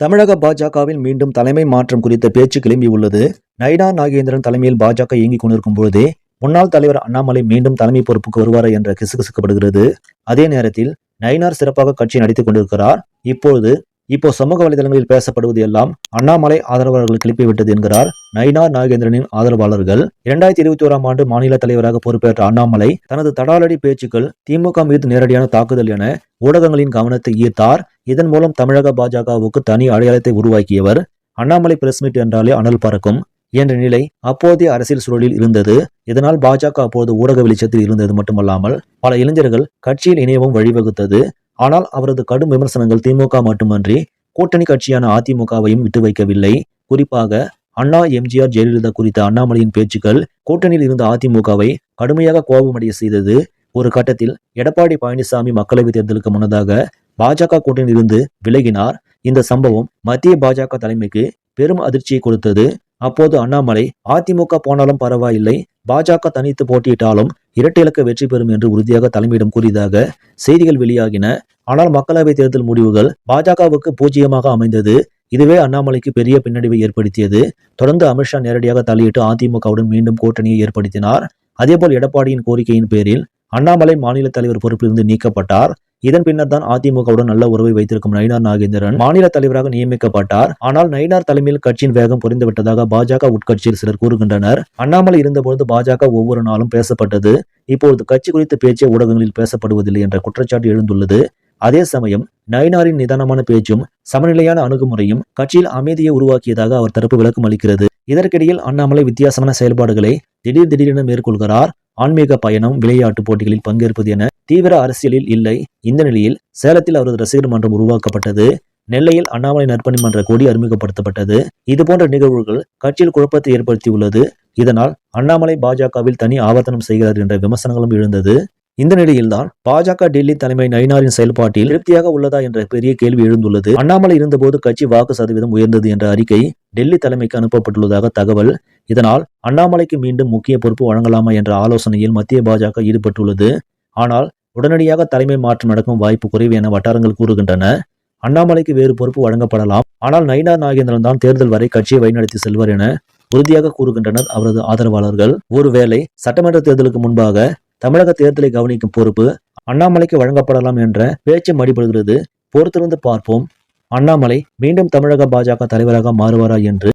தமிழக பாஜகவில் மீண்டும் தலைமை மாற்றம் குறித்த பேச்சு கிளம்பியுள்ளது நைடா நாகேந்திரன் தலைமையில் பாஜக இயங்கிக் கொண்டிருக்கும் பொழுதே முன்னாள் தலைவர் அண்ணாமலை மீண்டும் தலைமை பொறுப்புக்கு வருவாரா என்ற கிசுகிசுக்கப்படுகிறது. அதே நேரத்தில் நயினார் சிறப்பாக கட்சி நடித்துக் கொண்டிருக்கிறார். இப்பொழுது இப்போ சமூக வலைதளங்களில் பேசப்படுவது எல்லாம் அண்ணாமலை ஆதரவாளர்கள் கிளப்பிவிட்டது என்கிறார் நயினார் நாகேந்திரனின் ஆதரவாளர்கள். இரண்டாயிரத்தி இருபத்தி ஓராம் ஆண்டு மாநில தலைவராக பொறுப்பேற்ற அண்ணாமலை தனது தடாலடி பேச்சுக்கள் திமுக மீது நேரடியான தாக்குதல் என ஊடகங்களின் கவனத்தை ஈர்த்தார். இதன் மூலம் தமிழக பாஜகவுக்கு தனி அடையாளத்தை உருவாக்கியவர். அண்ணாமலை பிரஸ் மீட் என்றாலே அனல் பறக்கும் என்ற நிலை அப்போதைய அரசியல் சூழலில் இருந்தது. இதனால் பாஜக அப்போது ஊடக வெளிச்சத்தில் இருந்தது மட்டுமல்லாமல் பல இளைஞர்கள் கட்சியில் இணையவும் வழிவகுத்தது. ஆனால் அவரது கடும் விமர்சனங்கள் திமுக மட்டுமன்றி கூட்டணி கட்சியான அதிமுகவையும் விட்டு வைக்கவில்லை. குறிப்பாக அண்ணா எம்ஜிஆர் ஜெயலலிதா குறித்த அண்ணாமலையின் பேச்சுக்கள் கூட்டணியில் இருந்த அதிமுகவை கடுமையாக கோபமடைய செய்தது. ஒரு கட்டத்தில் எடப்பாடி பழனிசாமி மக்களவைத் தேர்தலுக்கு முன்னதாக பாஜக கூட்டணியில் இருந்து விலகினார். இந்த சம்பவம் மத்திய பாஜக தலைமைக்கு பெரும் அதிர்ச்சியை கொடுத்தது. அப்போது அண்ணாமலை அதிமுக போனாலும் பரவாயில்லை. பாஜக தனித்து போட்டியிட்டாலும் இரட்டை இலக்க வெற்றி பெறும் என்று உறுதியாக தலைமையிடம் கூறியதாக செய்திகள் வெளியாகின. ஆனால் மக்களவை தேர்தல் முடிவுகள் பாஜகவுக்கு பூஜ்ஜியமாக அமைந்தது. இதுவே அண்ணாமலைக்கு பெரிய பின்னடைவை ஏற்படுத்தியது. தொடர்ந்து அமித்ஷா நேரடியாக தலையிட்டு அதிமுகவுடன் மீண்டும் கூட்டணியை ஏற்படுத்தினார். அதேபோல் எடப்பாடியின் கோரிக்கையின் பேரில் அண்ணாமலை மாநில தலைவர் பொறுப்பிலிருந்து நீக்கப்பட்டார். இதன் பின்னர் தான் அதிமுகவுடன் நல்ல உறவை வைத்திருக்கும் நயினார் நாகேந்திரன் மாநில தலைவராக நியமிக்கப்பட்டார். ஆனால் நயினார் தலைமையில் கட்சியின் வேகம் புரிந்துவிட்டதாக பாஜக உட்கட்சியில் சிலர் கூறுகின்றனர். அண்ணாமலை இருந்தபொழுது பாஜக ஒவ்வொரு நாளும் பேசப்பட்டது. இப்போது கட்சி குறித்த பேச்சே ஊடகங்களில் பேசப்படுவதில்லை என்ற குற்றச்சாட்டு எழுந்துள்ளது. அதே சமயம் நயினாரின் நிதானமான பேச்சும் சமநிலையான அணுகுமுறையும் கட்சியில் அமைதியை உருவாக்கியதாக அவர் தரப்பு விளக்கம் அளிக்கிறது. இதற்கிடையில் அண்ணாமலை வித்தியாசமான செயல்பாடுகளை திடீர் திடீரென மேற்கொள்கிறார். ஆன்மீக பயணம் விளையாட்டு போட்டிகளில் பங்கேற்பது என தீவிர அரசியலில் இல்லை. இந்த நிலையில் சேலத்தில் அவரது ரசிகர் மன்றம் உருவாக்கப்பட்டது. நெல்லையில் அண்ணாமலை நற்பணி மன்ற கொடி அறிமுகப்படுத்தப்பட்டது. இதுபோன்ற நிகழ்வுகள் கட்சியில் குழப்பத்தை ஏற்படுத்தியுள்ளது. இதனால் அண்ணாமலை பாஜகவில் தனி ஆவர்த்தனம் செய்கிறார் என்ற விமர்சனங்களும் எழுந்தது. இந்த நிலையில்தான் பாஜக டெல்லி தலைமை நயினாரின் செயல்பாட்டில் திருப்தியாக உள்ளதா என்ற பெரிய கேள்வி எழுந்துள்ளது. அண்ணாமலை இருந்தபோது கட்சி வாக்கு சதவீதம் உயர்ந்தது என்ற அறிக்கை டெல்லி தலைமைக்கு அனுப்பப்பட்டுள்ளதாக தகவல். இதனால் அண்ணாமலைக்கு மீண்டும் முக்கிய பொறுப்பு வழங்கலாமா என்ற ஆலோசனையில் மத்திய பாஜக ஈடுபட்டுள்ளது. ஆனால் உடனடியாக தலைமை மாற்றம் நடக்கும் வாய்ப்பு குறைவு என வட்டாரங்கள் கூறுகின்றன. அண்ணாமலைக்கு வேறு பொறுப்பு வழங்கப்படலாம். ஆனால் நயினார் நாகேந்திரன் தான் தேர்தல் வரை கட்சியை வழிநடத்தி செல்வர் என உறுதியாக கூறுகின்றனர் அவரது ஆதரவாளர்கள். ஒருவேளை சட்டமன்ற தேர்தலுக்கு முன்பாக தமிழக தேர்தலை கவனிக்கும் பொறுப்பு அண்ணாமலைக்கு வழங்கப்படலாம் என்ற பேச்சு மடிபடுகிறது. பொறுத்திருந்து பார்ப்போம். அண்ணாமலை மீண்டும் தமிழக பாஜக தலைவராக மாறுவாரா என்று